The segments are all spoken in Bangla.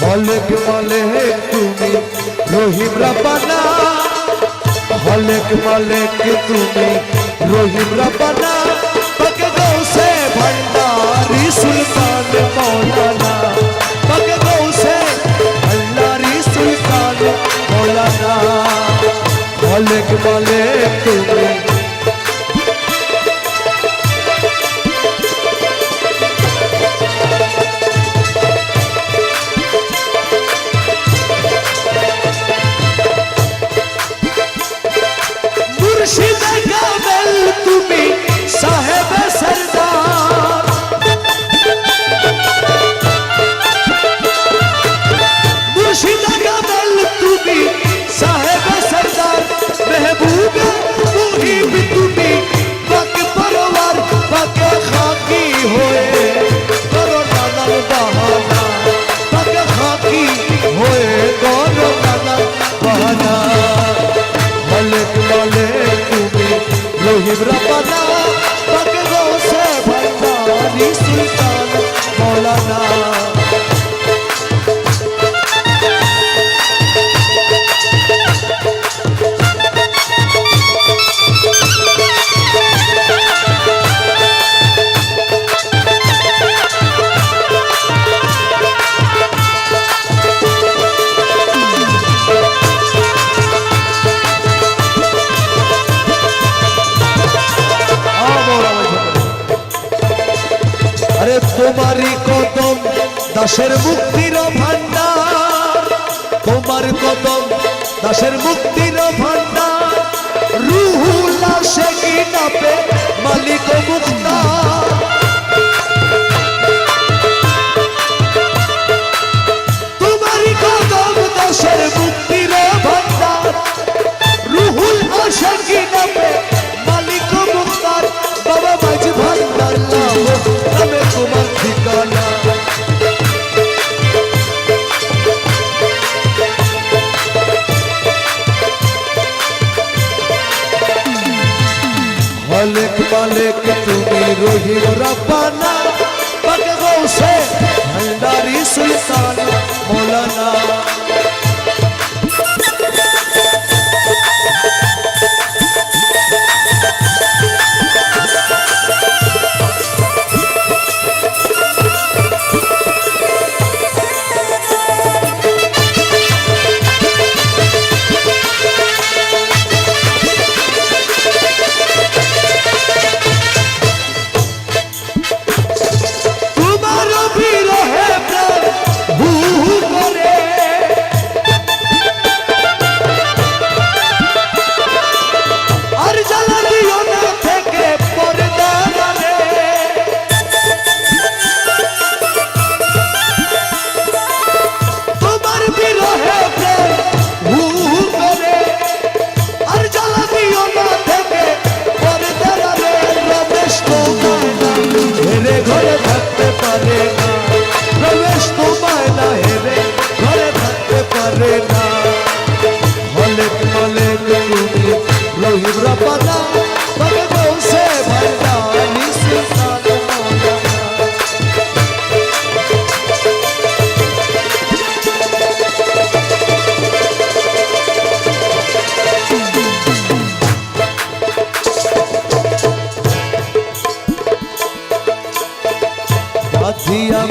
হলেক মালেক তুমি রহিম রাব্বানা হলেক মালেক তুমি রহিম রাব্বানা পাকে গৌসে ভণ্ডারি সুলতান মৌলানা পাকে গৌসে ভণ্ডারি সুলতান মৌলানা হলেক মালেক তুমি দাসের মুক্তির ভান্ডার তোমার কদম দাসের মুক্তির ভান্ডার রুহুল্লা সে কি মালিক মুক্তার। बालेक तुमी रोही रब्बाना बग गौसे भंडारी सुल्तान मौलाना।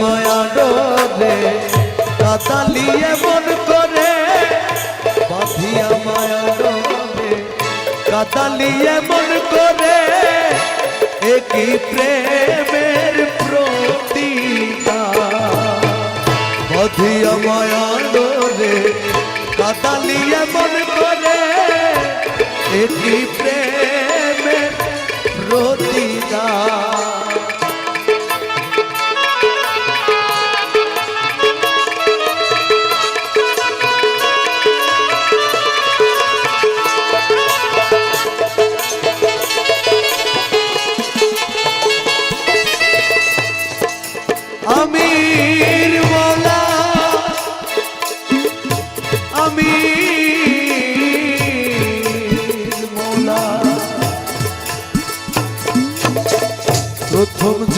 মায়া ডোরে কাতালিয়ে মন করে, বাঁধিয়া মায়া ডোরে কাতালিয়ে মন করে, একই প্রেমের প্রতিকা বাঁধিয়া মায়া ডোরে কাতালিয়ে মন করে, একই প্রেমের প্রতিকা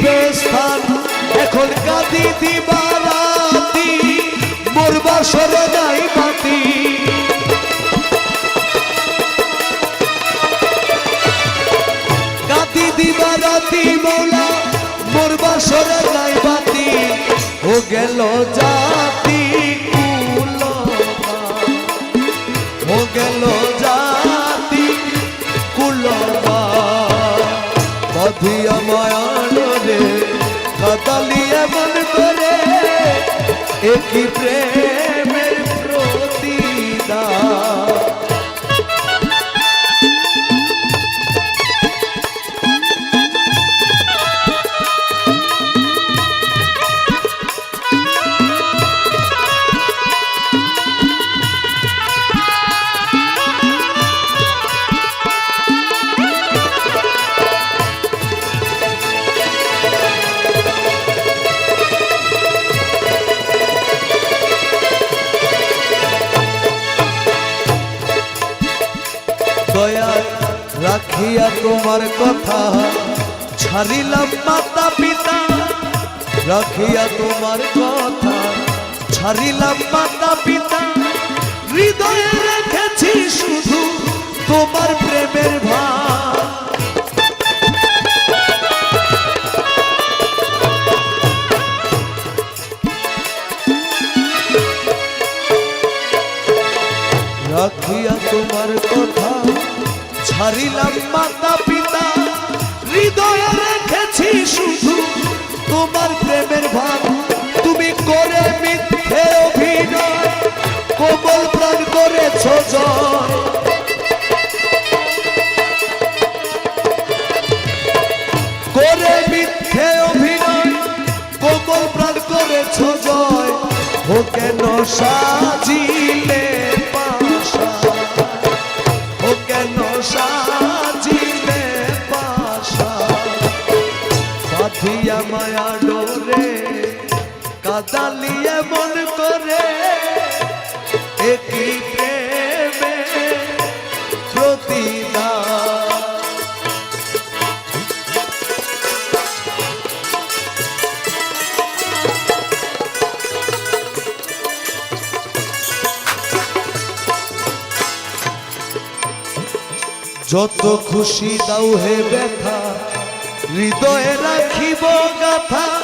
দিবে স্থান এখন কাঁদি দিবারাতি, মোর বাসরে নাই বাতি কাঁদি দিবারাতি মৌলা, মোর বাসরে নাই বাতি ও গেল জাতি ও গেল জাতি কুলবা। বাধিয়া মায়ানরে একই প্রেমের রাখিয়া তোমার কথা, ছাড়িলাম মাতা পিতা, রাখিয়া তোমার কথা, ছাড়িলাম মাতা পিতা, হৃদয়ে রেখেছি শুধু তোমার প্রেমের ভাব রাখিয়া তোমার কথা ছাড়িলাম মাতা পিতা হৃদয়ে রেখেছি শুধু তোমার প্রেমের ভাব তুমি করে মিথ্যে অভিনয়, কোমল প্রাণ করেছ জয়। কাদালিয়ে মন করে একই প্রেমে যত খুশি দাও হে ব্যথা হৃদয়ে রাখিব গাথা।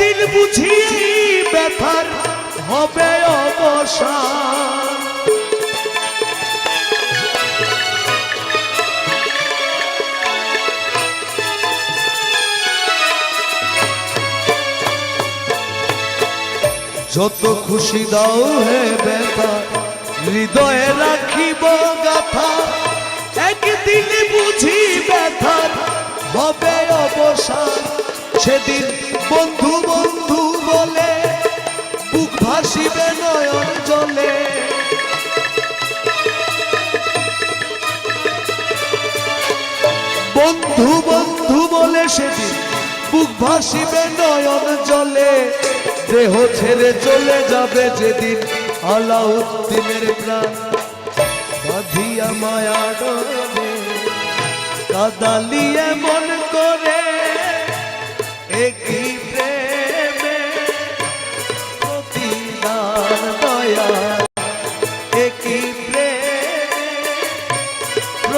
একদিন বুঝি এই ব্যথার হবে অবসান। যত খুশি দাও হে ব্যথা, হৃদয়ে রাখিব গাথা। একদিন বুঝি ব্যথার হবে অবসান, সেদিন বন্ধু বন্ধু বলে, বুক ভাসিবে নয়ন জলে। বন্ধু বন্ধু বলে সেদিন বুক ভাসিবে নয়ন জলে। দেহ ছেড়ে চলে যাবে যেদিন আলাউদ্দিনের প্রাণ। বাঁধিয়া মায়া ডরে কাদালিয়ে মন করে। একই প্রেমে